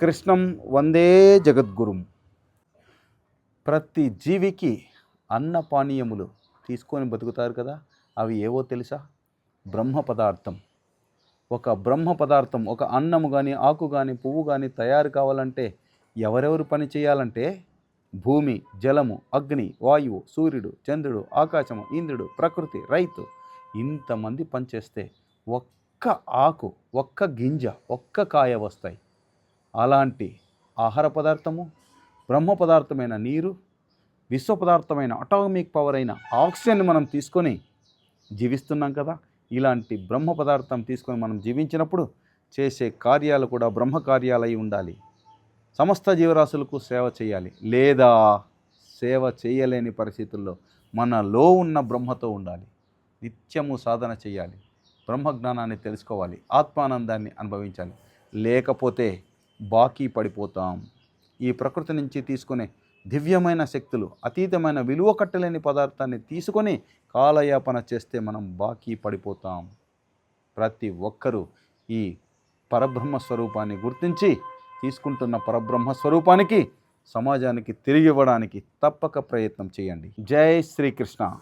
కృష్ణం వందే జగద్గురుం. ప్రతి జీవికి అన్న పానీయములు తీసుకొని బతుకుతారు కదా అవి ఏవో తెలుసా? బ్రహ్మ పదార్థం. ఒక బ్రహ్మ పదార్థం ఒక అన్నము కానీ ఆకు కానీ పువ్వు కానీ తయారు కావాలంటే ఎవరెవరు పని చేయాలంటే భూమి జలము అగ్ని వాయువు సూర్యుడు చంద్రుడు ఆకాశము ఇంద్రుడు ప్రకృతి రైతు ఇంతమంది పనిచేస్తే ఒక్క ఆకు ఒక్క గింజ ఒక్క కాయ వస్తాయి. అలాంటి ఆహార పదార్థము బ్రహ్మ పదార్థమైన నీరు విశ్వ పదార్థమైన అటామిక్ పవర్ అయిన ఆక్సిజన్ మనం తీసుకొని జీవిస్తున్నాం కదా. ఇలాంటి బ్రహ్మ పదార్థం తీసుకొని మనం జీవించినప్పుడు చేసే కార్యాలు కూడా బ్రహ్మ కార్యాలై ఉండాలి. సమస్త జీవరాశులకు సేవ చేయాలి. లేదా సేవ చేయలేని పరిస్థితుల్లో మనలో ఉన్న బ్రహ్మతో ఉండాలి. నిత్యము సాధన చేయాలి. బ్రహ్మజ్ఞానాన్ని తెలుసుకోవాలి. ఆత్మానందాన్ని అనుభవించాలి. లేకపోతే బాకీ పడిపోతాం. ఈ ప్రకృతి నుంచి తీసుకునే దివ్యమైన శక్తులు అతీతమైన విలువ కట్టలేని పదార్థాన్ని తీసుకొని కాలయాపన చేస్తే మనం బాకీ పడిపోతాం. ప్రతి ఒక్కరూ ఈ పరబ్రహ్మ స్వరూపాన్ని గుర్తించి తీసుకుంటున్న పరబ్రహ్మ స్వరూపానికి సమాజానికి తిరిగి ఇవ్వడానికి తప్పక ప్రయత్నం చేయండి. జై శ్రీకృష్ణ.